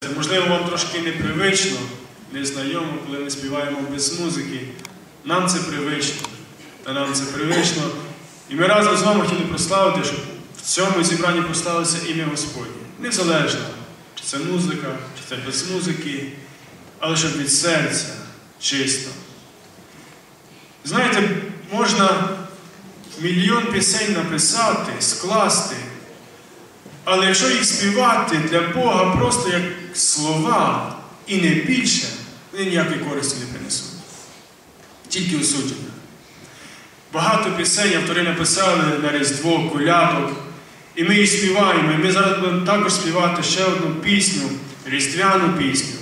Це, можливо, вам трошки непривично, незнайомо, коли ми співаємо без музики. Нам це привично. Та нам це привично. І ми разом з вами хотіли прославити, щоб в цьому зібранні прославилося ім'я Господнє. Незалежно, чи це музика, чи це без музики, але щоб від серця чисто. Знаєте, можна мільйон пісень написати, скласти, але якщо їх співати для Бога просто як слова і не більше, вони ніякої користі не принесуть. Тільки осудження. Багато пісень автори написали на Різдво, колядок, і ми їх співаємо. І ми зараз будемо також співати ще одну пісню, різдвяну пісню.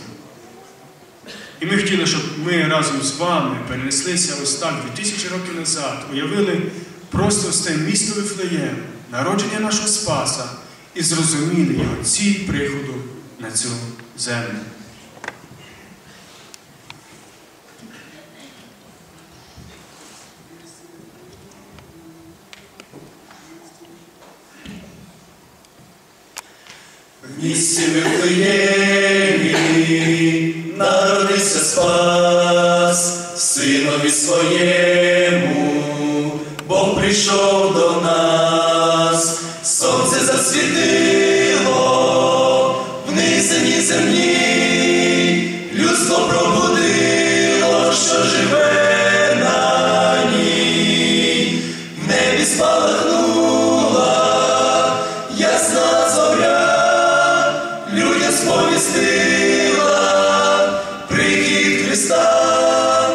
І ми хотіли, щоб ми разом з вами перенеслися ось так 2000 років назад, уявили просто ось те місто Вифлеєм, народження нашого Спаса, і зрозуміли його ціль приходу на цю землю. В місті Вифлеємі народився Спас, синові своєму, Бог прийшов до нас, що живе на ній, в небі спалахнула ясна зоря, людям сповістила прихід Христа,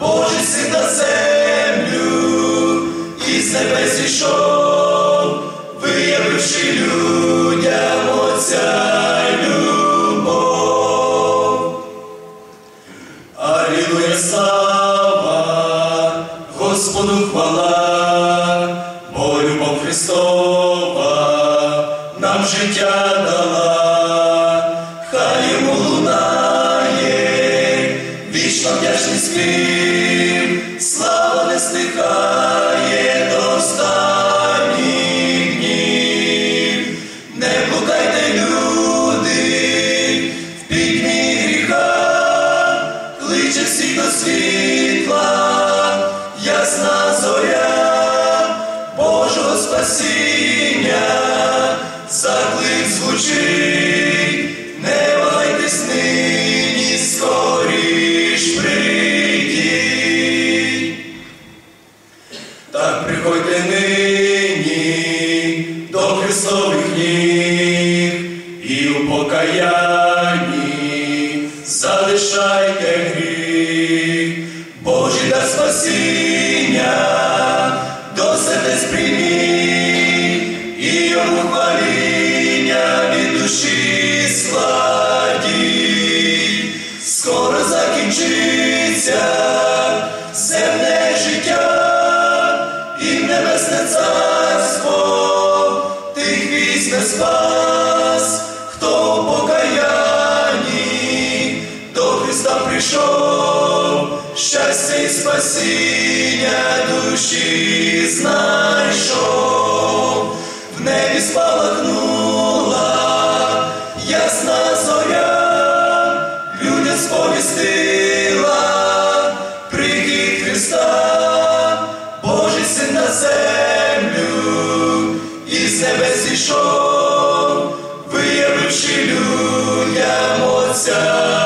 Божий син на землю, і з небес зійшов, виявивши Алілуя, слава, Господу хвала, бо любов Христова нам життя дала, хай йому лунає, вічно вдячний спів, слава не стихає до останніх спасіння, заклик звучить, не вагайтесь нині, скоріш прийдіть. Так приходьте нині до Христових ніг і у покаянні залишайте гріх, Божий дар спасіння, сердець прийміть і йому хваління від душі складіть. Скоро закінчиться земне життя і небесне царство, тих візьме спас, хто у покаянні до Христа прийшов, щастя і спасіння душі знайшов, в небі спалахнула ясна зоря, людям сповістила прихід Христа, Божий син на землю, і з небес зійшов, виявивши людям Отця